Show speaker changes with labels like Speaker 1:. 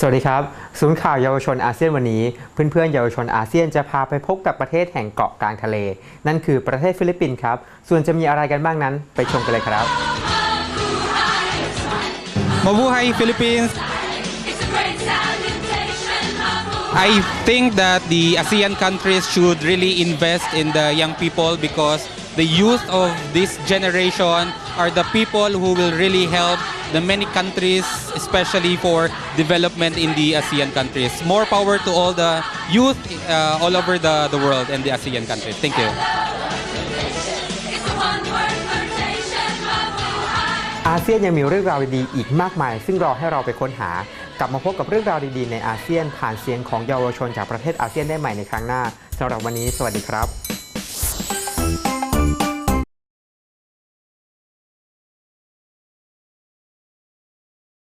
Speaker 1: สวัสดีครับศูนย์ข่าวเยาวชนอาเซียนวันนี้ เพื่อนๆเยาวชนอาเซียนจะพาไปพบกับประเทศแห่งเกาะกลางทะเล นั่นคือประเทศฟิลิปปินส์ครับ ส่วนจะมีอะไรกันบ้างนั้นไปชมกันเลยครับมาบูไฮฟิลิปป
Speaker 2: ินส์ I think that the ASEAN countries should really invest in the young people because the youth of this generation are the people who will really help the many countries, especially for development in the ASEAN countries. More power to all the youth uh, all over the, the world and the ASEAN countries. Thank you.
Speaker 1: ASEAN ยังมีเรื่องราวดีๆอีกมากมาย ซึ่งรอให้เราไปค้นหา กลับมาพบกับเรื่องราวดีๆในอาเซียน ผ่านเสียงของเยาวชนจากประเทศอาเซียนได้ใหม่ในครั้งหน้าสำหรับวันนี้ สวัสดีครับ